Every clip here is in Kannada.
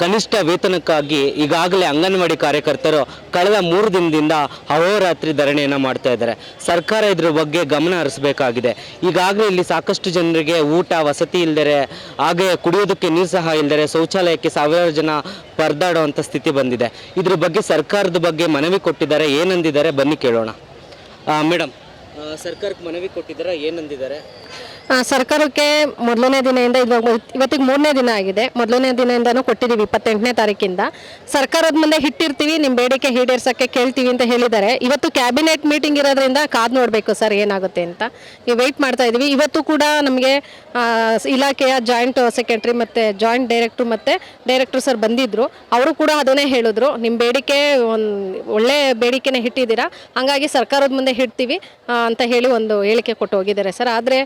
ಕನಿಷ್ಠ ವೇತನಕ್ಕಾಗಿ ಈಗಾಗಲೇ ಅಂಗನವಾಡಿ ಕಾರ್ಯಕರ್ತರು ಕಳೆದ ಮೂರು ದಿನದಿಂದ ಅಹೋರಾತ್ರಿ ಧರಣಿಯನ್ನು ಮಾಡ್ತಾ ಇದ್ದಾರೆ. ಸರ್ಕಾರ ಇದ್ರ ಬಗ್ಗೆ ಗಮನ ಹರಿಸಬೇಕಾಗಿದೆ. ಈಗಾಗಲೇ ಇಲ್ಲಿ ಸಾಕಷ್ಟು ಜನರಿಗೆ ಊಟ, ವಸತಿ ಇಲ್ಲದರೆ ಹಾಗೆ ಕುಡಿಯೋದಕ್ಕೆ ನೀರು ಸಹ ಇಲ್ಲದರೆ ಶೌಚಾಲಯಕ್ಕೆ ಸಾವಿರಾರು ಜನ ಪರದಾಡುವಂಥ ಸ್ಥಿತಿ ಬಂದಿದೆ. ಇದ್ರ ಬಗ್ಗೆ ಸರ್ಕಾರದ ಬಗ್ಗೆ ಮನವಿ ಕೊಟ್ಟಿದ್ದಾರೆ, ಏನಂದಿದ್ದಾರೆ? ಬನ್ನಿ ಕೇಳೋಣ. ಮೇಡಮ್ ಸರ್ಕಾರಕ್ಕೆ ಮನವಿ ಕೊಟ್ಟಿದ್ದಾರೆ, ಏನಂದಿದ್ದಾರೆ? ಸರ್ಕಾರಕ್ಕೆ ಮೊದಲನೇ ದಿನದಿಂದ ಇವಾಗ ಇವತ್ತಿಗೆ ಮೂರನೇ ದಿನ ಆಗಿದೆ. ಮೊದಲನೇ ದಿನದಿಂದನೂ ಕೊಟ್ಟಿದ್ದೀವಿ ಇಪ್ಪತ್ತೆಂಟನೇ ತಾರೀಕಿಂದ. ಸರ್ಕಾರದ ಮುಂದೆ ಹಿಟ್ಟಿರ್ತೀವಿ ನಿಮ್ಮ ಬೇಡಿಕೆ ಈಡೇರ್ಸೋಕ್ಕೆ ಕೇಳ್ತೀವಿ ಅಂತ ಹೇಳಿದ್ದಾರೆ. ಇವತ್ತು ಕ್ಯಾಬಿನೆಟ್ ಮೀಟಿಂಗ್ ಇರೋದ್ರಿಂದ ಕಾದು ನೋಡಬೇಕು ಸರ್ ಏನಾಗುತ್ತೆ ಅಂತ. ನೀವು ವೆಯ್ಟ್ ಮಾಡ್ತಾ ಇದ್ದೀವಿ. ಇವತ್ತು ಕೂಡ ನಮಗೆ ಇಲಾಖೆಯ ಜಾಯಿಂಟ್ ಸೆಕ್ರೆಟರಿ ಮತ್ತು ಜಾಯಿಂಟ್ ಡೈರೆಕ್ಟ್ರು ಮತ್ತು ಡೈರೆಕ್ಟ್ರು ಸರ್ ಬಂದಿದ್ದರು ಅವರು ಕೂಡ ಅದನ್ನೇ ಹೇಳಿದ್ರು. ನಿಮ್ಮ ಬೇಡಿಕೆ ಒಂದು ಒಳ್ಳೆ ಬೇಡಿಕೆನೇ ಇಟ್ಟಿದ್ದೀರಾ ಹಾಗಾಗಿ ಸರ್ಕಾರದ ಮುಂದೆ ಇಡ್ತೀವಿ ಅಂತ ಹೇಳಿ ಒಂದು ಹೇಳಿಕೆ ಕೊಟ್ಟು ಹೋಗಿದ್ದಾರೆ ಸರ್. ಆದರೆ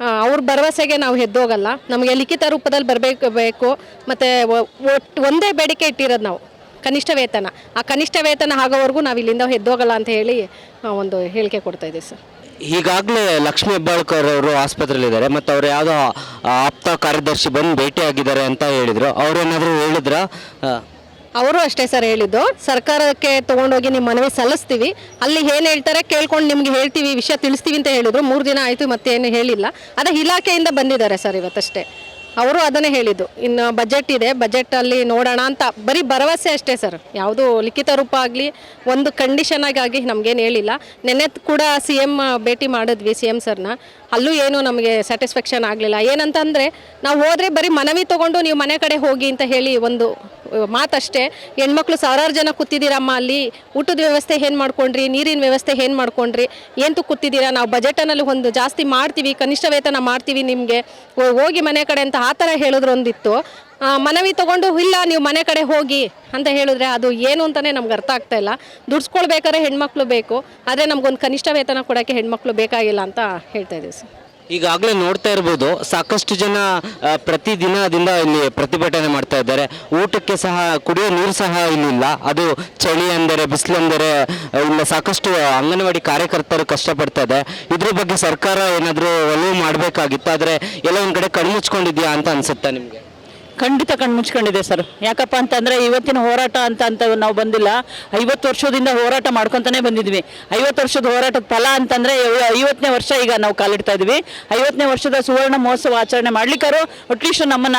ಅವ್ರ ಭರವಸೆಗೆ ನಾವು ಹೆದ್ದೋಗಲ್ಲ. ನಮಗೆ ಲಿಖಿತ ರೂಪದಲ್ಲಿ ಬರಬೇಕು, ಬೇಕು. ಮತ್ತು ಒಂದೇ ಬೇಡಿಕೆ ಇಟ್ಟಿರೋದು ನಾವು, ಕನಿಷ್ಠ ವೇತನ. ಆ ಕನಿಷ್ಠ ವೇತನ ಆಗೋವರೆಗೂ ನಾವು ಇಲ್ಲಿಂದ ಹೆದ್ದೋಗಲ್ಲ ಅಂತ ಹೇಳಿ ಒಂದು ಹೇಳಿಕೆ ಕೊಡ್ತಾ ಇದ್ದೀವಿ ಸರ್. ಈಗಾಗಲೇ ಲಕ್ಷ್ಮೀ ಹೆಬ್ಬಾಳ್ಕರ್ ಅವರು ಆಸ್ಪತ್ರೆಯಲ್ಲಿದ್ದಾರೆ. ಮತ್ತು ಅವ್ರು ಯಾವುದೋ ಆಪ್ತ ಕಾರ್ಯದರ್ಶಿ ಬಂದು ಭೇಟಿಯಾಗಿದ್ದಾರೆ ಅಂತ ಹೇಳಿದರು. ಅವರೇನಾದರೂ ಹೇಳಿದ್ರ? ಅವರು ಅಷ್ಟೇ ಸರ್ ಹೇಳಿದ್ದು. ಸರ್ಕಾರಕ್ಕೆ ತಗೊಂಡೋಗಿ ನಿಮ್ಮ ಮನವಿ ಸಲ್ಲಿಸ್ತೀವಿ. ಅಲ್ಲಿ ಏನು ಹೇಳ್ತಾರೆ ಕೇಳ್ಕೊಂಡು ನಿಮ್ಗೆ ಹೇಳ್ತೀವಿ ವಿಷಯ ತಿಳಿಸ್ತೀವಿ ಅಂತ ಹೇಳಿದ್ರು. ಮೂರು ದಿನ ಆಯಿತು ಏನು ಹೇಳಿಲ್ಲ. ಅದೇ ಇಲಾಖೆಯಿಂದ ಬಂದಿದ್ದಾರೆ ಸರ್ ಇವತ್ತಷ್ಟೇ. ಅವರು ಅದನ್ನೇ ಹೇಳಿದ್ದು. ಇನ್ನು ಬಜೆಟ್ ಇದೆ ಬಜೆಟಲ್ಲಿ ನೋಡೋಣ ಅಂತ. ಬರೀ ಭರವಸೆ ಅಷ್ಟೇ ಸರ್. ಯಾವುದು ಲಿಖಿತ ರೂಪ ಆಗಲಿ, ಒಂದು ಕಂಡೀಷನ್ ಆಗಿ ನಮಗೇನು ಹೇಳಿಲ್ಲ. ನೆನ್ನೆ ಕೂಡ ಸಿ ಎಂ ಭೇಟಿ ಮಾಡಿದ್ವಿ ಸಿ ಎಂ ಸರ್ನ ಅಲ್ಲೂ ಏನು ನಮಗೆ ಸ್ಯಾಟಿಸ್ಫ್ಯಾಕ್ಷನ್ ಆಗಲಿಲ್ಲ. ಏನಂತಂದರೆ, ನಾವು ಹೋದರೆ ಬರೀ ಮನವಿ ತೊಗೊಂಡು ನೀವು ಮನೆ ಕಡೆ ಹೋಗಿ ಅಂತ ಹೇಳಿ ಒಂದು ಮಾತಷ್ಟೇ, ಹೆಣ್ಮಕ್ಳು ಸಾವಿರಾರು ಜನ ಕೂತಿದ್ದೀರಮ್ಮ ಅಲ್ಲಿ, ಊಟದ ವ್ಯವಸ್ಥೆ ಏನು ಮಾಡ್ಕೊಂಡ್ರಿ, ನೀರಿನ ವ್ಯವಸ್ಥೆ ಏನು ಮಾಡ್ಕೊಂಡ್ರಿ ಏನು ಕೂತಿದ್ದೀರಾ? ನಾವು ಬಜೆಟನಲ್ಲಿ ಒಂದು ಜಾಸ್ತಿ ಮಾಡ್ತೀವಿ, ಕನಿಷ್ಠ ವೇತನ ಮಾಡ್ತೀವಿ ನಿಮಗೆ. ಹೋಗಿ ಮನೆ ಕಡೆ ಅಂತ ಆ ಥರ ಹೇಳಿದ್ರು ಒಂದಿತ್ತು. ಮನವಿ ತಗೊಂಡು, ಇಲ್ಲ, ನೀವು ಮನೆ ಕಡೆ ಹೋಗಿ, ಅಂತ ಹೇಳಿದ್ರೆ ಅದು ಏನು ಅಂತಲೇ ನಮ್ಗೆ ಅರ್ಥ ಆಗ್ತಾ ಇಲ್ಲ. ದುಡ್ಸ್ಕೊಳ್ಬೇಕಾದ್ರೆ ಹೆಣ್ಮಕ್ಳು ಬೇಕು, ಆದರೆ ನಮ್ಗೊಂದು ಕನಿಷ್ಠ ವೇತನ ಕೊಡೋಕ್ಕೆ ಹೆಣ್ಮಕ್ಳು ಬೇಕಾಗಿಲ್ಲ ಅಂತ ಹೇಳ್ತಾ ಇದ್ದೀವಿ ಸರ್. ಈಗಾಗಲೇ ನೋಡ್ತಾ ಇರ್ಬೋದು ಸಾಕಷ್ಟು ಜನ ಆ, ಪ್ರತಿ ದಿನದಿಂದ ಇಲ್ಲಿ ಪ್ರತಿಭಟನೆ ಮಾಡ್ತಾ ಇದ್ದಾರೆ. ಊಟಕ್ಕೆ ಸಹ ಕುಡಿಯೋ ನೀರು ಸಹ ಇಲ್ಲಿಲ್ಲ. ಅದು ಚಳಿ ಅಂದರೆ ಬಿಸಿಲು ಅಂದರೆ ಇಲ್ಲ ಸಾಕಷ್ಟು ಅಂಗನವಾಡಿ ಕಾರ್ಯಕರ್ತರು ಕಷ್ಟಪಡ್ತಾ ಇದೆ. ಇದ್ರ ಬಗ್ಗೆ ಸರ್ಕಾರ ಏನಾದರೂ ಒಲವು ಮಾಡಬೇಕಾಗಿತ್ತು? ಆದರೆ ಎಲ್ಲ ಒಂದು ಕಡೆ ಕಣ್ಮುಚ್ಕೊಂಡಿದ್ಯಾ ಅಂತ ಅನ್ಸುತ್ತಾ ನಿಮಗೆ? ಖಂಡಿತ ಕಣ್ಮುಚ್ಕೊಂಡಿದೆ ಸರ್. ಯಾಕಪ್ಪ ಅಂತಂದರೆ ಇವತ್ತಿನ ಹೋರಾಟ ಅಂತ ಅಂತ ನಾವು ಬಂದಿಲ್ಲ. ಐವತ್ತು ವರ್ಷದಿಂದ ಹೋರಾಟ ಮಾಡ್ಕೊತಾನೆ ಬಂದಿದ್ವಿ. ಐವತ್ತು ವರ್ಷದ ಹೋರಾಟದ ಫಲ ಅಂತಂದರೆ ಐವತ್ತನೇ ವರ್ಷ ಈಗ ನಾವು ಕಾಲಿಡ್ತಾ ಇದ್ವಿ. ಐವತ್ತನೇ ವರ್ಷದ ಸುವರ್ಣ ಮಹೋತ್ಸವ ಆಚರಣೆ ಮಾಡ್ಲಿಕ್ಕಾರು ಅಟ್ಲೀಸ್ಟ್ ನಮ್ಮನ್ನ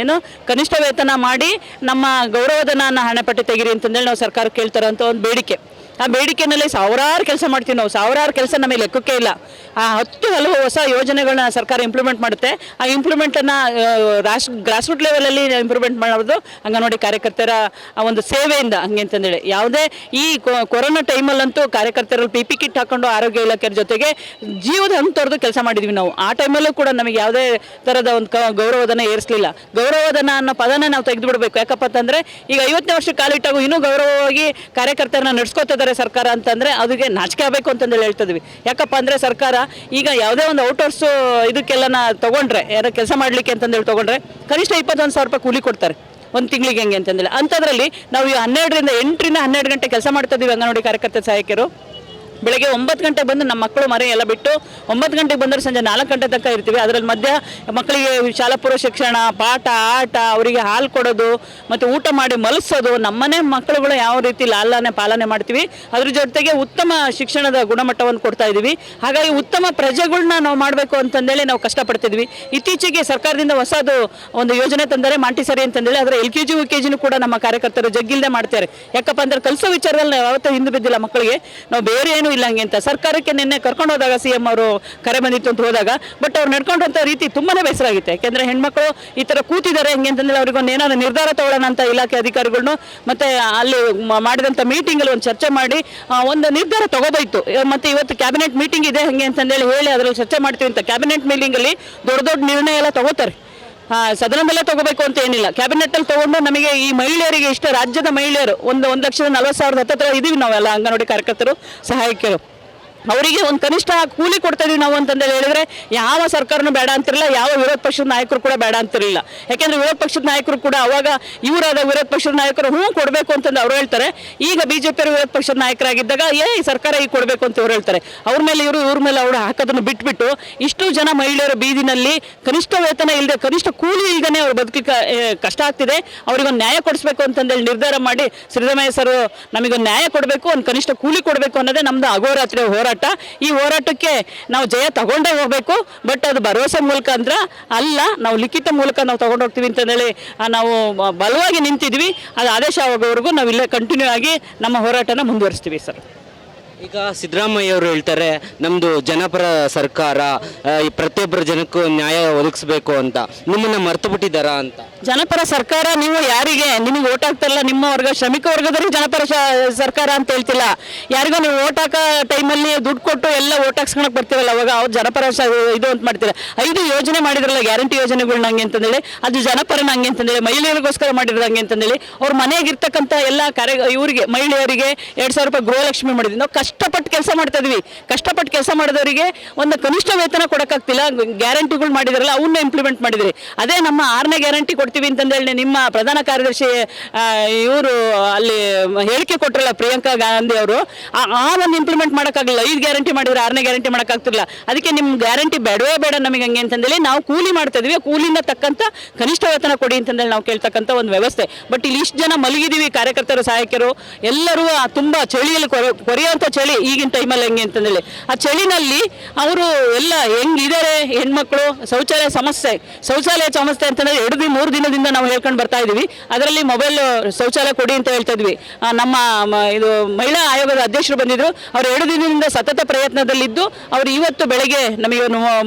ಏನು ಕನಿಷ್ಠ ವೇತನ ಮಾಡಿ ನಮ್ಮ ಗೌರವಧನ ಹಣಪಟ್ಟಿ ತೆಗಿರಿ ಅಂತಂದೇಳಿ ನಾವು ಸರ್ಕಾರ ಕೇಳ್ತಾರಂತ ಒಂದು ಬೇಡಿಕೆ. ಆ ಬೇಡಿಕೆನಲ್ಲಿ ಸಾವಿರಾರು ಕೆಲಸ ಮಾಡ್ತೀವಿ ನಾವು. ಸಾವಿರಾರು ಕೆಲಸ ನಮಗೆ ಲೆಕ್ಕಕ್ಕೆ ಇಲ್ಲ. ಆ ಹತ್ತು ಹಲವು ಹೊಸ ಯೋಜನೆಗಳನ್ನ ಸರ್ಕಾರ ಇಂಪ್ಲಿಮೆಂಟ್ ಮಾಡುತ್ತೆ. ಆ ಇಂಪ್ಲಿಮೆಂಟನ್ನು ರೂಟ್ ಲೆವೆಲಲ್ಲಿ ಇಂಪ್ರೂವ್ಮೆಂಟ್ ಮಾಡೋದು ಅಂಗನವಾಡಿ ಕಾರ್ಯಕರ್ತರ, ಆ, ಒಂದು ಸೇವೆಯಿಂದ ಹಂಗೆ ಅಂತಂದೇಳಿ. ಯಾವುದೇ ಈ ಕೊರೋನಾ ಟೈಮಲ್ಲಂತೂ ಕಾರ್ಯಕರ್ತರಲ್ಲಿ ಪಿ ಪಿ ಕಿಟ್ ಹಾಕೊಂಡು ಆರೋಗ್ಯ ಇಲಾಖೆ ಜೊತೆಗೆ ಜೀವದ ಹಂಗೆ ತೊರೆದು ಕೆಲಸ ಮಾಡಿದ್ವಿ ನಾವು. ಆ ಟೈಮಲ್ಲೂ ಕೂಡ ನಮಗೆ ಯಾವುದೇ ಥರದ ಒಂದು ಗೌರವಧನ ಏರಿಸಲಿಲ್ಲ. ಗೌರವಧನ ಅನ್ನೋ ಪದನ ನಾವು ತೆಗೆದು ಬಿಡಬೇಕು. ಯಾಕಪ್ಪ ಅಂತಂದರೆ ಈಗ ಐವತ್ತನೇ ವರ್ಷ ಕಾಲಿಟ್ಟಾಗೂ ಇನ್ನೂ ಗೌರವವಾಗಿ ಕಾರ್ಯಕರ್ತರನ್ನ ನಡೆಸ್ಕೊತಿದ್ದಾರೆ ಸರ್ಕಾರ ಅಂತಂದರೆ ಅದಕ್ಕೆ ನಾಚಿಕೆ ಆಗಬೇಕು ಅಂತಂದೇಳಿ ಹೇಳ್ತಿದ್ವಿ. ಯಾಕಪ್ಪ ಅಂದರೆ ಸರ್ಕಾರ ಈಗ ಯಾವುದೇ ಒಂದು ಔಟರ್ಸ್ ಇದಕ್ಕೆಲ್ಲನ ತಗೊಂಡ್ರೆ, ಯಾರೋ ಕೆಲಸ ಮಾಡಲಿಕ್ಕೆ ಅಂತಂದೇಳಿ ತಗೊಂಡ್ರೆ ಕನಿಷ್ಠ ಇಪ್ಪತ್ತೊಂದು ಸಾವಿರ ರೂಪಾಯಿ ಕೂಲಿ ಕೊಡ್ತಾರೆ. ಒಂದು ತಿಂಗಳಿಗೆ ಹೆಂಗೆ ಅಂತಂದೇಳಿ. ಅಂಥದ್ರಲ್ಲಿ ನಾವು ಈ ಹನ್ನೆರಡರಿಂದ ಎಂಟರಿಂದ ಹನ್ನೆರಡು ಗಂಟೆ ಕೆಲಸ ಮಾಡ್ತಾ ಇದ್ದೀವಿ ಅಂಗನವಾಡಿ ಕಾರ್ಯಕರ್ತ ಸಹಾಯಕರು ಬೆಳಗ್ಗೆ ಒಂಬತ್ತು ಗಂಟೆಗೆ ಬಂದು ನಮ್ಮ ಮಕ್ಕಳು ಮರಿ ಎಲ್ಲ ಬಿಟ್ಟು ಒಂಬತ್ತು ಗಂಟೆಗೆ ಬಂದರೆ ಸಂಜೆ ನಾಲ್ಕು ಗಂಟೆ ತನಕ ಇರ್ತೀವಿ. ಅದರಲ್ಲಿ ಮಧ್ಯ ಮಕ್ಕಳಿಗೆ ಶಾಲಾ ಪೂರ್ವ ಶಿಕ್ಷಣ, ಪಾಠ, ಆಟ, ಅವರಿಗೆ ಹಾಲು ಕೊಡೋದು, ಮತ್ತು ಊಟ ಮಾಡಿ ಮಲಸೋದು ನಮ್ಮನೆ ಮಕ್ಕಳುಗಳು ಯಾವ ರೀತಿ ಲಾಲನೆ ಪಾಲನೆ ಮಾಡ್ತೀವಿ, ಅದ್ರ ಜೊತೆಗೆ ಉತ್ತಮ ಶಿಕ್ಷಣದ ಗುಣಮಟ್ಟವನ್ನು ಕೊಡ್ತಾ ಇದ್ದೀವಿ. ಹಾಗಾಗಿ ಉತ್ತಮ ಪ್ರಜೆಗಳನ್ನ ನಾವು ಮಾಡಬೇಕು ಅಂತಂದೇಳಿ ನಾವು ಕಷ್ಟಪಡ್ತಿದ್ವಿ ಇತ್ತೀಚೆಗೆ ಸರ್ಕಾರದಿಂದ ಹೊಸದು ಒಂದು ಯೋಜನೆ ತಂದರೆ ಮಾಂಟಿಸರಿ ಅಂತಂದೇಳಿ ಅದರ L K G U K ಜಿನೂ ಕೂಡ ನಮ್ಮ ಕಾರ್ಯಕರ್ತರು ಜಗ್ಗಿಲ್ಲದೆ ಮಾಡ್ತಾರೆ. ಯಾಕಪ್ಪ ಅಂದ್ರೆ ಕಲಿಸೋ ವಿಚಾರದಲ್ಲಿ ನಾವು ಯಾವತ್ತೂ ಹಿಂದೆ ಬಿದ್ದಿಲ್ಲ ಮಕ್ಕಳಿಗೆ. ನಾವು ಬೇರೆ ಏನೂ ಇಲ್ಲ ಹಂಗೆ ಅಂತ. ಸರ್ಕಾರಕ್ಕೆ ನಿನ್ನೆ ಕರ್ಕೊಂಡು ಹೋದಾಗ ಸಿ ಎಂ ಅವರು ಕರೆ ಬಂದಿತ್ತು ಅಂತ ಹೋದಾಗ ಬಟ್ ಅವ್ರು ನಡ್ಕೊಂಡಂಥ ರೀತಿ ತುಂಬಾನೇ ಬೇಸರ ಆಗಿತ್ತು. ಯಾಕೆಂದ್ರೆ ಹೆಣ್ಮಕ್ಳು ಈ ಥರ ಕೂತಿದ್ದಾರೆ ಹೆಂಗೆ ಅಂತಂದ್ರೆ ಅವ್ರಿಗೊಂದು ಏನಾದ್ರು ನಿರ್ಧಾರ ತಗೊಳ್ಳೋಣ ಅಂತ ಇಲಾಖೆ ಅಧಿಕಾರಿಗಳನ್ನು ಮತ್ತೆ ಅಲ್ಲಿ ಮಾಡಿದಂಥ ಮೀಟಿಂಗಲ್ಲಿ ಒಂದು ಚರ್ಚೆ ಮಾಡಿ ಒಂದು ನಿರ್ಧಾರ ತಗೋಬೋಯ್ತು ಮತ್ತೆ ಇವತ್ತು ಕ್ಯಾಬಿನೆಟ್ ಮೀಟಿಂಗ್ ಇದೆ ಹಂಗೆ ಅಂತಂದೇಳಿ ಹೇಳಿ ಅದರಲ್ಲಿ ಚರ್ಚೆ ಮಾಡ್ತೀವಿ ಅಂತ. ಕ್ಯಾಬಿನೆಟ್ ಮೀಟಿಂಗಲ್ಲಿ ದೊಡ್ಡ ದೊಡ್ಡ ನಿರ್ಣಯ ಎಲ್ಲ ತಗೋತಾರೆ. ಸದನದಲ್ಲೇ ತಗೋಬೇಕು ಅಂತ ಏನಿಲ್ಲ. ಕ್ಯಾಬಿನೆಟ್ ಅಲ್ಲಿ ತಗೊಂಡು ನಮಗೆ ಈ ಮಹಿಳೆಯರಿಗೆ ಇಷ್ಟ ರಾಜ್ಯದ ಮಹಿಳೆಯರು. ಒಂದು ಒಂದು ಲಕ್ಷದ ನಲವತ್ತು ಸಾವಿರದ ಹತ್ತತ್ರ ಇದೀವಿ ನಾವೆಲ್ಲ ಅಂಗನವಾಡಿ ಕಾರ್ಯಕರ್ತರು. ಸಹಾಯಕರು ಅವರಿಗೆ ಒಂದು ಕನಿಷ್ಠ ಕೂಲಿ ಕೊಡ್ತಾ ನಾವು ಅಂತಂದೇಳಿ ಹೇಳಿದ್ರೆ, ಯಾವ ಸರ್ಕಾರನೂ ಬೇಡ ಅಂತಿರಲಿಲ್ಲ ಯಾವ ವಿರೋಧ ಪಕ್ಷದ ನಾಯಕರು ಕೂಡ ಬೇಡ ಅಂತಿರಲಿಲ್ಲ. ಯಾಕೆಂದ್ರೆ ವಿರೋಧ ಪಕ್ಷದ ನಾಯಕರು ಕೂಡ ಅವಾಗ ಇವರಾದ ವಿರೋಧ ಪಕ್ಷದ ನಾಯಕರು ಹ್ಞೂ ಕೊಡಬೇಕು ಅಂತಂದು ಅವ್ರು ಹೇಳ್ತಾರೆ. ಈಗ ಬಿಜೆಪಿ ವಿರೋಧ ಪಕ್ಷದ ನಾಯಕರಾಗಿದ್ದಾಗ, ಏ ಸರ್ಕಾರ ಈಗ ಕೊಡಬೇಕು ಅಂತ ಅವ್ರು ಹೇಳ್ತಾರೆ. ಅವ್ರ ಮೇಲೆ ಇವರು, ಇವ್ರ ಮೇಲೆ ಅವರು ಹಾಕೋದನ್ನು ಬಿಟ್ಬಿಟ್ಟು, ಇಷ್ಟು ಜನ ಮಹಿಳೆಯರು ಬೀದಿನಲ್ಲಿ ಕನಿಷ್ಠ ವೇತನ ಇಲ್ಲದೆ ಕನಿಷ್ಠ ಕೂಲಿ ಇಲ್ದೇ ಅವ್ರು ಬದುಕಲಿಕ್ಕೆ ಕಷ್ಟ ಆಗ್ತಿದೆ. ಅವ್ರಿಗೊಂದು ನ್ಯಾಯ ಕೊಡಿಸ್ಬೇಕು ಅಂತಂದೇಳಿ ನಿರ್ಧಾರ ಮಾಡಿ, ಸಿದ್ದರಾಮಯ್ಯ ಸರ್, ನಮಗೊಂದು ನ್ಯಾಯ ಕೊಡಬೇಕು, ಒಂದು ಕನಿಷ್ಠ ಕೂಲಿ ಕೊಡಬೇಕು ಅನ್ನೋದೇ ನಮ್ದು ಅಗೋರಾತ್ರಿ ಹೋರಾಟ. ಈ ಹೋರಾಟಕ್ಕೆ ನಾವು ಜಯ ತಗೊಂಡೇ ಹೋಗಬೇಕು ಬಟ್ ಅದು ಭರವಸೆ ಮೂಲಕ ಅಂದ್ರೆ ಅಲ್ಲ, ನಾವು ಲಿಖಿತ ಮೂಲಕ ನಾವು ತಗೊಂಡು ಹೋಗ್ತೀವಿ ಅಂತಂದೇಳಿ ನಾವು ಬಲವಾಗಿ ನಿಂತಿದ್ವಿ, ಅದು ಆದೇಶ ಆಗೋವರೆಗೂ ನಾವು ಇಲ್ಲೇ ಕಂಟಿನ್ಯೂ ಆಗಿ ನಮ್ಮ ಹೋರಾಟನ ಮುಂದುವರಿಸ್ತೀವಿ ಸರ್. ಈಗ ಸಿದ್ದರಾಮಯ್ಯ ಅವರು ಹೇಳ್ತಾರೆ ನಮ್ಮದು ಜನಪರ ಸರ್ಕಾರ ಪ್ರತಿಯೊಬ್ಬರ ಜನಕ್ಕೂ ನ್ಯಾಯ ಒದಗಿಸ್ಬೇಕು ಅಂತ, ನಿಮ್ಮನ್ನು ಮರ್ತು ಬಿಟ್ಟಿದ್ದಾರಾ ಅಂತ. ಜನಪರ ಸರ್ಕಾರ ನೀವು ಯಾರಿಗೆ? ನಿಮಗೆ ಓಟ್ ಹಾಕ್ತಾರಲ್ಲ ನಿಮ್ಮ ವರ್ಗ, ಶ್ರಮಿಕ ವರ್ಗದವ್ರಿಗೆ ಜನಪರ ಸರ್ಕಾರ ಅಂತ ಹೇಳ್ತಿಲ್ಲ. ಯಾರಿಗೋ ನೀವು ಓಟ್ ಹಾಕೋ ಟೈಮಲ್ಲಿ ದುಡ್ಡು ಕೊಟ್ಟು ಎಲ್ಲ ಓಟ್ ಹಾಕ್ಸ್ಕೊಳಕ್ ಬರ್ತೀವಲ್ಲ, ಅವಾಗ ಅವ್ರು ಜನಪರ ಇದು ಅಂತ ಮಾಡ್ತೀರ. ಐದು ಯೋಜನೆ ಮಾಡಿದ್ರಲ್ಲ, ಗ್ಯಾರಂಟಿ ಯೋಜನೆಗಳನ್ನ ಹಂಗೆ ಅಂತಂದೇಳಿ, ಅದು ಜನಪರನ ಹಂಗೆ ಅಂತಂದೇಳಿ, ಮಹಿಳೆಯರಿಗೋಸ್ಕರ ಮಾಡಿರೋದು ಹಂಗೆ ಅಂತಂದೇಳಿ, ಅವ್ರ ಮನೆಯಾಗಿರ್ತಕ್ಕಂಥ ಎಲ್ಲ ಕಾರ್ಯ, ಇವರಿಗೆ, ಮಹಿಳೆಯರಿಗೆ ಎರಡು ಸಾವಿರ ರೂಪಾಯಿ ಗೃಹಲಕ್ಷ್ಮಿ ಮಾಡಿದ್ವಿ. ನಾವು ಕಷ್ಟಪಟ್ಟು ಕೆಲಸ ಮಾಡ್ತಾ ಇದ್ವಿ. ಕಷ್ಟಪಟ್ಟು ಕೆಲಸ ಮಾಡಿದವರಿಗೆ ಒಂದು ಕನಿಷ್ಠ ವೇತನ ಕೊಡೋಕ್ಕಾಗ್ತಿಲ್ಲ, ಗ್ಯಾರಂಟಿಗಳು ಮಾಡಿದಾರಲ್ಲ ಅವನ್ನ ಇಂಪ್ಲಿಮೆಂಟ್ ಮಾಡಿದ್ರಿ. ಅದೇ ನಮ್ಮ ಆರನೇ ಗ್ಯಾರಂಟಿ ಕೊಡ್ತೀವಿ ಅಂತಂದೇಳಿ ನಿಮ್ಮ ಪ್ರಧಾನ ಕಾರ್ಯದರ್ಶಿ ಇವರು ಅಲ್ಲಿ ಹೇಳಿಕೆ ಕೊಟ್ಟರಲ್ಲ ಪ್ರಿಯಾಂಕಾ ಗಾಂಧಿ ಅವರು. ಆ ಒಂದು ಇಂಪ್ಲಿಮೆಂಟ್ ಮಾಡೋಕ್ಕಾಗಲಿಲ್ಲ. ಐದು ಗ್ಯಾರಂಟಿ ಮಾಡಿದ್ರೆ ಆರನೇ ಗ್ಯಾರಂಟಿ ಮಾಡೋಕ್ಕಾಗ್ತಿಲ್ಲ ಅದಕ್ಕೆ ನಿಮ್ಮ ಗ್ಯಾರಂಟಿ ಬೇಡವೇ ಬೇಡ ನಮಗೆ ಹಂಗೆ ಅಂತಂದೇಳಿ ನಾವು ಕೂಲಿ ಮಾಡ್ತಾ ಇದೀವಿ. ಕೂಲಿನ ತಕ್ಕಂಥ ಕನಿಷ್ಠ ವೇತನ ಕೊಡಿ ಅಂತಂದೇಳಿ ನಾವು ಕೇಳ್ತಕ್ಕಂಥ ಒಂದು ವ್ಯವಸ್ಥೆ. ಬಟ್ ಇಲ್ಲಿ ಇಷ್ಟು ಜನ ಮಲಗಿದೀವಿ, ಕಾರ್ಯಕರ್ತರು, ಸಹಾಯಕರು. ಎಲ್ಲರೂ ಆ ತುಂಬ ಚಳಿಯಲ್ಲಿ ಕೊರೆ ಕೊರೆಯುವಂಥ ಚಳಿ ಈಗಿನ ಟೈಮಲ್ಲಿ ಹೆಂಗೆ ಅಂತಂದೇಳಿ. ಆ ಚಳಿನಲ್ಲಿ ಅವರು ಎಲ್ಲ ಹೆಂಗಿದ್ದಾರೆ ಹೆಣ್ಮಕ್ಳು, ಶೌಚಾಲಯ ಸಮಸ್ಯೆ. ಶೌಚಾಲಯ ಸಮಸ್ಯೆ ಅಂತಂದ್ರೆ ಎರಡು ಮೂರು ದಿನದಿಂದ ನಾವು ಹೇಳ್ಕೊಂಡು ಬರ್ತಾ ಇದೀವಿ. ಅದರಲ್ಲಿ ಮೊಬೈಲ್ ಶೌಚಾಲಯ ಕೊಡಿ ಅಂತ ಹೇಳ್ತಾ ಇದ್ವಿ. ನಮ್ಮ ಇದು ಮಹಿಳಾ ಆಯೋಗದ ಅಧ್ಯಕ್ಷರು ಬಂದಿದ್ರು. ಅವರು ಎರಡು ದಿನದಿಂದ ಸತತ ಪ್ರಯತ್ನದಲ್ಲಿದ್ದು, ಅವರು ಇವತ್ತು ಬೆಳಗ್ಗೆ ನಮಗೆ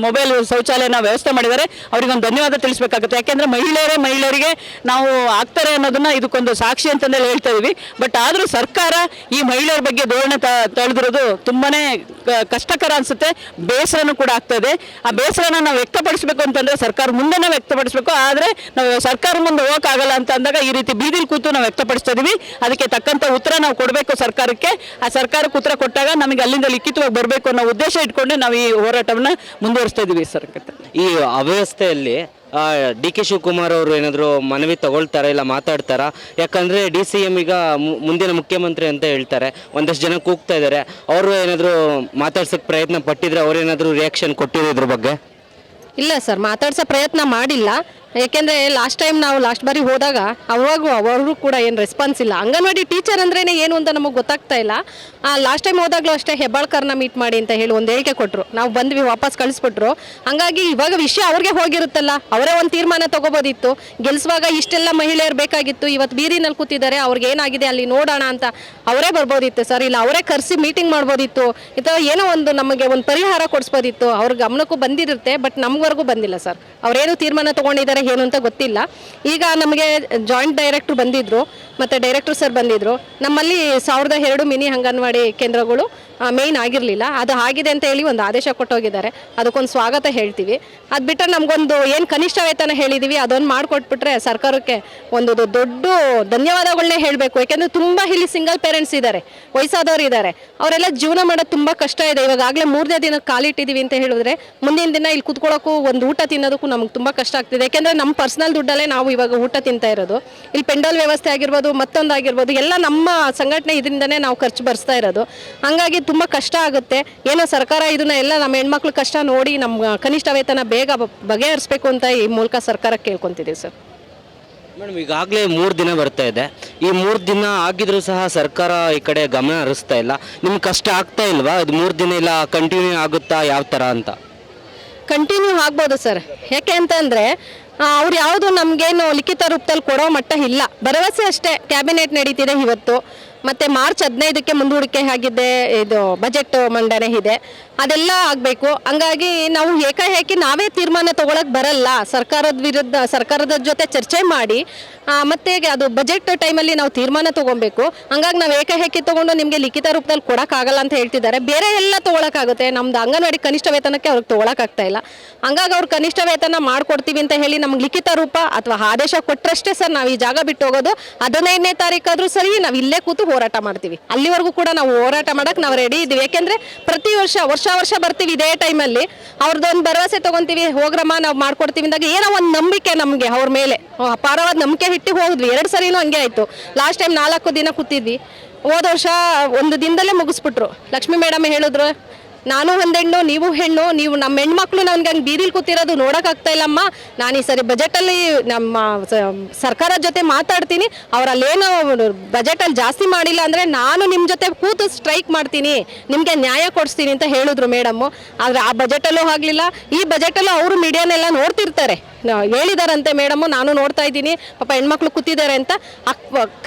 ಮೊಬೈಲ್ ಶೌಚಾಲಯನ ವ್ಯವಸ್ಥೆ ಮಾಡಿದ್ದಾರೆ. ಅವರಿಗೊಂದು ಧನ್ಯವಾದ ತಿಳಿಸ್ಬೇಕಾಗುತ್ತೆ. ಯಾಕೆಂದ್ರೆ ಮಹಿಳೆಯರೇ ಮಹಿಳೆಯರಿಗೆ ನಾವು ಆಗ್ತಾರೆ ಅನ್ನೋದನ್ನ ಇದಕ್ಕೊಂದು ಸಾಕ್ಷಿ ಅಂತಂದೇಳಿ ಹೇಳ್ತಾ ಇದೀವಿ. ಬಟ್ ಆದರೂ ಸರ್ಕಾರ ಈ ಮಹಿಳೆಯರ ಬಗ್ಗೆ ಧೋರಣೆ ತಳೆದಿರೋದು ತುಂಬಾನೇ ಕಷ್ಟಕರ ಅನ್ಸುತ್ತೆ. ಬೇಸರನೂ ಕೂಡ ಆಗ್ತದೆ ಆ ಬೇಸರನ ನಾವು ವ್ಯಕ್ತಪಡಿಸಬೇಕು ಅಂತಂದ್ರೆ ಸರ್ಕಾರ ಮುಂದೆನೇ ವ್ಯಕ್ತಪಡಿಸಬೇಕು. ಆದ್ರೆ ನಾವು ಸರ್ಕಾರ ಮುಂದೆ ಹೋಗಕ್ಕಾಗಲ್ಲ ಅಂತ ಅಂದಾಗ ಈ ರೀತಿ ಬೀದಿಲಿ ಕೂತು ನಾವು ವ್ಯಕ್ತಪಡಿಸ್ತಾ ಇದೀವಿ. ಅದಕ್ಕೆ ತಕ್ಕಂತ ಉತ್ತರ ನಾವು ಕೊಡಬೇಕು ಸರ್ಕಾರಕ್ಕೆ. ಆ ಸರ್ಕಾರಕ್ಕೆ ಉತ್ತರ ಕೊಟ್ಟಾಗ ನಮಗೆ ಅಲ್ಲಿಂದ ಲಿಖಿತವಾಗಿ ಬರಬೇಕು ಅನ್ನೋ ಉದ್ದೇಶ ಇಟ್ಕೊಂಡು ನಾವು ಈ ಹೋರಾಟವನ್ನ ಮುಂದುವರಿಸ್ತಾ ಇದೀವಿ ಸರ್ಕಾರ ಈ ಅವ್ಯವಸ್ಥೆಯಲ್ಲಿ ಡಿ ಕೆ ಶಿವಕುಮಾರ್ ಅವರು ಏನಾದರೂ ಮನವಿ ತಗೊಳ್ತಾರಾ ಇಲ್ಲ ಮಾತಾಡ್ತಾರಾ? ಯಾಕಂದ್ರೆ ಡಿ ಸಿ ಎಂ ಈಗ ಮುಂದಿನ ಮುಖ್ಯಮಂತ್ರಿ ಅಂತ ಹೇಳ್ತಾರೆ. ಒಂದಷ್ಟು ಜನ ಕೂಗ್ತಾ ಇದ್ದಾರೆ ಅವರು ಏನಾದರೂ ಮಾತಾಡ್ಸೋಕ್ಕೆ ಪ್ರಯತ್ನ ಪಟ್ಟಿದ್ರೆ ಅವ್ರೇನಾದರೂ ರಿಯಾಕ್ಷನ್ ಕೊಟ್ಟಿರೋ ಇದ್ರ ಬಗ್ಗೆ? ಇಲ್ಲ ಸರ್, ಮಾತಾಡ್ಸೋ ಪ್ರಯತ್ನ ಮಾಡಿಲ್ಲ. ಯಾಕೆಂದರೆ ಲಾಸ್ಟ್ ಟೈಮ್ ನಾವು ಲಾಸ್ಟ್ ಬಾರಿ ಹೋದಾಗ ಅವಾಗೂ ಅವರು ಕೂಡ ಏನು ರೆಸ್ಪಾನ್ಸ್ ಇಲ್ಲ. ಅಂಗನವಾಡಿ ಟೀಚರ್ ಅಂದ್ರೇ ಏನು ಅಂತ ನಮಗೆ ಗೊತ್ತಾಗ್ತಾ ಇಲ್ಲ. ಲಾಸ್ಟ್ ಟೈಮ್ ಹೋದಾಗಲೂ ಅಷ್ಟೇ ಹೆಬ್ಬಾಳ್ಕರ್ನ ಮೀಟ್ ಮಾಡಿ ಅಂತ ಹೇಳಿ ಒಂದು ಹೇಳಿಕೆ ಕೊಟ್ಟರು ನಾವು ಬಂದ್ವಿ, ವಾಪಸ್ ಕಳಿಸ್ಬಿಟ್ರು. ಹಂಗಾಗಿ ಇವಾಗ ವಿಷಯ ಅವ್ರಿಗೆ ಹೋಗಿರುತ್ತಲ್ಲ, ಅವರೇ ಒಂದು ತೀರ್ಮಾನ ತಗೋಬೋದಿತ್ತು. ಗೆಲ್ಸುವಾಗ ಇಷ್ಟೆಲ್ಲ ಮಹಿಳೆಯರು ಬೇಕಾಗಿತ್ತು. ಇವತ್ತು ಬೀದಿನಲ್ಲಿ ಕೂತಿದ್ದಾರೆ, ಅವ್ರಿಗೆ ಏನಾಗಿದೆ ಅಲ್ಲಿ ನೋಡೋಣ ಅಂತ ಅವರೇ ಬರ್ಬೋದಿತ್ತು. ಸರ್, ಇಲ್ಲ, ಅವರೇ ಕರೆಸಿ ಮೀಟಿಂಗ್ ಮಾಡ್ಬೋದಿತ್ತು. ಅಥವಾ ಏನೋ ಒಂದು ನಮಗೆ ಒಂದು ಪರಿಹಾರ ಕೊಡಿಸ್ಬೋದಿತ್ತು. ಅವ್ರ ಗಮನಕ್ಕೂ ಬಂದಿರುತ್ತೆ ಬಟ್ ನಮ್ವರೆಗೂ ಬಂದಿಲ್ಲ ಸರ್. ಅವರೇನು ತೀರ್ಮಾನ ತೊಗೊಂಡಿದ್ದಾರೆ ಏನು ಅಂತ ಗೊತ್ತಿಲ್ಲ. ಈಗ ನಮಗೆ ಜಾಯಿಂಟ್ ಡೈರೆಕ್ಟ್ರು ಬಂದಿದ್ರು, ಮತ್ತು ಡೈರೆಕ್ಟ್ರು ಸರ್ ಬಂದಿದ್ರು. ನಮ್ಮಲ್ಲಿ ಸಾವಿರದ ಎರಡು ಮಿನಿ ಅಂಗನವಾಡಿ ಕೇಂದ್ರಗಳು ಮೇಯ್ನ್ ಆಗಿರಲಿಲ್ಲ. ಅದು ಆಗಿದೆ ಅಂತ ಹೇಳಿ ಒಂದು ಆದೇಶ ಕೊಟ್ಟೋಗಿದ್ದಾರೆ. ಅದಕ್ಕೊಂದು ಸ್ವಾಗತ ಹೇಳ್ತೀವಿ. ಅದು ಬಿಟ್ಟರೆ ನಮಗೊಂದು ಏನು ಕನಿಷ್ಠ ವೇತನ ಹೇಳಿದ್ದೀವಿ ಅದೊಂದು ಮಾಡಿಕೊಟ್ಬಿಟ್ರೆ ಸರ್ಕಾರಕ್ಕೆ ಒಂದು ದೊಡ್ಡ ಧನ್ಯವಾದಗಳನ್ನೇ ಹೇಳಬೇಕು. ಯಾಕೆಂದರೆ ತುಂಬ ಇಲ್ಲಿ ಸಿಂಗಲ್ ಪೇರೆಂಟ್ಸ್ ಇದ್ದಾರೆ, ವಯಸ್ಸಾದವರು ಇದ್ದಾರೆ. ಅವರೆಲ್ಲ ಜೀವನ ಮಾಡೋದು ತುಂಬ ಕಷ್ಟ ಇದೆ. ಇವಾಗಲೇ ಮೂರನೇ ದಿನ ಕಾಲಿಟ್ಟಿದ್ದೀವಿ ಅಂತ ಹೇಳಿದ್ರೆ ಮುಂದಿನ ದಿನ ಇಲ್ಲಿ ಕುತ್ಕೊಳ್ಳೋಕ್ಕೂ ಒಂದು ಊಟ ತಿನ್ನೋದಕ್ಕೂ ನಮ್ಗೆ ತುಂಬ ಕಷ್ಟ ಆಗ್ತಿದೆ. ಯಾಕೆಂದರೆ ನಮ್ಮ ಪರ್ಸ್ನಲ್ ದುಡ್ಡಲ್ಲೇ ನಾವು ಇವಾಗ ಊಟ ತಿಂತಾ ಇರೋದು. ಇಲ್ಲಿ ಪೆಂಡಲ್ ವ್ಯವಸ್ಥೆ ಆಗಿರ್ಬೋದು ಮತ್ತೊಂದಾಗಿರ್ಬೋದು ಎಲ್ಲ ನಮ್ಮ ಸಂಘಟನೆ ಇದರಿಂದನೇ ನಾವು ಖರ್ಚು ಬರ್ಸ್ತಾ ಇರೋದು. ಹಂಗಾಗಿ ತುಂಬ ಕಷ್ಟ ಆಗುತ್ತೆ. ಏನೋ ಸರ್ಕಾರ ಇದನ್ನ ಎಲ್ಲ ನಮ್ಮ ಹೆಣ್ಮಕ್ಳು ಕಷ್ಟ ನೋಡಿ ನಮ್ಮ ಕನಿಷ್ಠ ವೇತನ ಬೇಗ ಬಗೆಹರಿಸಬೇಕು ಅಂತ ಈ ಮೂಲಕ ಸರ್ಕಾರ ಕೇಳ್ಕೊತಿದ್ದೀವಿ ಸರ್. ಮೇಡಮ್ ಈಗಾಗಲೇ ಮೂರು ದಿನ ಬರ್ತಾ ಇದೆ. ಈ ಮೂರು ದಿನ ಆಗಿದ್ರೂ ಸಹ ಸರ್ಕಾರ ಈ ಕಡೆ ಗಮನ ಹರಿಸ್ತಾ ಇಲ್ಲ. ನಿಮ್ಗೆ ಕಷ್ಟ ಆಗ್ತಾ ಇಲ್ವಾ? ಅದು ಮೂರು ದಿನ ಇಲ್ಲ ಕಂಟಿನ್ಯೂ ಆಗುತ್ತಾ? ಯಾವ ಥರ ಅಂತ? ಕಂಟಿನ್ಯೂ ಆಗ್ಬೋದು ಸರ್. ಯಾಕೆ ಅಂತಂದರೆ ಅವ್ರು ಯಾವುದು ನಮಗೇನು ಲಿಖಿತ ರೂಪದಲ್ಲಿ ಕೊಡೋ ಮಟ್ಟ ಇಲ್ಲ. ಭರವಸೆ ಅಷ್ಟೇ. ಕ್ಯಾಬಿನೆಟ್ ನಡೀತಿದೆ ಇವತ್ತು. ಮತ್ತು ಮಾರ್ಚ್ ಹದಿನೈದಕ್ಕೆ ಮುಂದೂಡಿಕೆ ಆಗಿದೆ, ಇದು ಬಜೆಟ್ ಮಂಡನೆ ಇದೆ. ಅದೆಲ್ಲ ಆಗಬೇಕು. ಹಂಗಾಗಿ ನಾವು ಏಕಾಏಕಿ ನಾವೇ ತೀರ್ಮಾನ ತಗೊಳಕ್ಕೆ ಬರಲ್ಲ. ಸರ್ಕಾರದ ವಿರುದ್ಧ, ಸರ್ಕಾರದ ಜೊತೆ ಚರ್ಚೆ ಮಾಡಿ ಮತ್ತೆ ಅದು ಬಜೆಟ್ ಟೈಮಲ್ಲಿ ನಾವು ತೀರ್ಮಾನ ತೊಗೊಬೇಕು. ಹಂಗಾಗಿ ನಾವು ಏಕಾಏಕಿ ತೊಗೊಂಡು ನಿಮಗೆ ಲಿಖಿತ ರೂಪದಲ್ಲಿ ಕೊಡೋಕ್ಕಾಗಲ್ಲ ಅಂತ ಹೇಳ್ತಿದ್ದಾರೆ. ಬೇರೆ ಎಲ್ಲ ತೊಗೊಳಕ್ಕಾಗುತ್ತೆ. ನಮ್ದು ಅಂಗನವಾಡಿ ಕನಿಷ್ಠ ವೇತನಕ್ಕೆ ಅವ್ರಿಗೆ ತೊಗೊಳಕ್ಕಾಗ್ತಾ ಇಲ್ಲ. ಹಂಗಾಗಿ ಅವ್ರು ಕನಿಷ್ಠ ವೇತನ ಮಾಡ್ಕೊಡ್ತೀವಿ ಅಂತ ಹೇಳಿ ನಮ್ಗೆ ಲಿಖಿತ ರೂಪ ಅಥವಾ ಆದೇಶ ಕೊಟ್ಟರಷ್ಟೇ ಸರ್ ನಾವು ಈ ಜಾಗ ಬಿಟ್ಟು ಹೋಗೋದು. ಹದಿನೈದನೇ ತಾರೀಕಾದರೂ ಸರಿ ನಾವು ಇಲ್ಲೇ ಕೂತು ಹೋರಾಟ ಮಾಡ್ತೀವಿ. ಅಲ್ಲಿವರೆಗೂ ಕೂಡ ನಾವು ಹೋರಾಟ ಮಾಡಕ್ ನಾವು ರೆಡಿ ಇದ್ದೀವಿ. ಯಾಕೆಂದ್ರೆ ಪ್ರತಿ ವರ್ಷ ವರ್ಷ ವರ್ಷ ಬರ್ತೀವಿ ಇದೇ ಟೈಮಲ್ಲಿ ಅವ್ರದ್ದೊಂದು ಭರವಸೆ ತಗೊಂತೀವಿ, ಹೋಗ್ರಮ್ಮ ನಾವು ಮಾಡ್ಕೊಡ್ತೀವಿ ಅಂದಾಗ ಏನೋ ಒಂದು ನಂಬಿಕೆ ನಮಗೆ ಅವ್ರ ಮೇಲೆ. ಅಪಾರವಾದ ನಂಬಿಕೆ ಇಟ್ಟು ಹೋದ್ವಿ. ಎರಡು ಸರಿನೂ ಹಂಗೆ ಆಯ್ತು. ಲಾಸ್ಟ್ ಟೈಮ್ ನಾಲ್ಕು ದಿನ ಕೂತಿದ್ವಿ. ಹೋದ ವರ್ಷ ಒಂದು ದಿನದಲ್ಲೇ ಮುಗಿಸ್ಬಿಟ್ರು. ಲಕ್ಷ್ಮೀ ಮೇಡಮ್ ಹೇಳಿದ್ರು ನಾನು ಒಂದೆಣ್ಣು, ನೀವು ಹೆಣ್ಣು, ನೀವು ನಮ್ಮ ಹೆಣ್ಮಕ್ಳು ನನ್ಗೆ ಹಂಗೆ ಬೀದಿಲಿ ಕೂತಿರೋದು ನೋಡೋಕ್ಕಾಗ್ತಾ ಇಲ್ಲಮ್ಮ. ನಾನು ಈ ಸರಿ ಬಜೆಟಲ್ಲಿ ನಮ್ಮ ಸರ್ಕಾರದ ಜೊತೆ ಮಾತಾಡ್ತೀನಿ. ಅವರಲ್ಲೇನು ಬಜೆಟಲ್ಲಿ ಜಾಸ್ತಿ ಮಾಡಿಲ್ಲ ಅಂದರೆ ನಾನು ನಿಮ್ಮ ಜೊತೆ ಕೂತು ಸ್ಟ್ರೈಕ್ ಮಾಡ್ತೀನಿ. ನಿಮಗೆ ನ್ಯಾಯ ಕೊಡಿಸ್ತೀನಿ ಅಂತ ಹೇಳಿದ್ರು ಮೇಡಮ್ಮು ಆದರೆ ಆ ಬಜೆಟಲ್ಲೂ ಆಗಲಿಲ್ಲ. ಈ ಬಜೆಟಲ್ಲೂ ಅವರು ಮೀಡಿಯಾನೆಲ್ಲ ನೋಡ್ತಿರ್ತಾರೆ. ಹೇಳಿದಾರಂತೆ ಮೇಡಮ್, ನಾನು ನೋಡ್ತಾ ಇದ್ದೀನಿ. ಪಾಪ ಹೆಣ್ಮಕ್ಳು ಕೂತಿದ್ದಾರೆ ಅಂತ.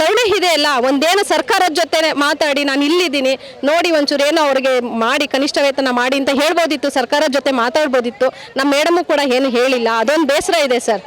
ಕರುಣೆ ಇದೆ ಅಲ್ಲ, ಒಂದೇನು ಸರ್ಕಾರದ ಜೊತೆ ಮಾತಾಡಿ, ನಾನು ಇಲ್ಲಿದ್ದೀನಿ. ನೋಡಿ ಒಂಚೂರು ಏನೋ ಅವ್ರಿಗೆ ಮಾಡಿ, ಕನಿಷ್ಠ ವೇತನ ಮಾಡಿ ಅಂತ ಹೇಳ್ಬೋದಿತ್ತು, ಸರ್ಕಾರದ ಜೊತೆ ಮಾತಾಡ್ಬೋದಿತ್ತು. ನಮ್ಮ ಮೇಡಮು ಕೂಡ ಏನು ಹೇಳಿಲ್ಲ. ಅದೊಂದು ಬೇಸರ ಇದೆ ಸರ್.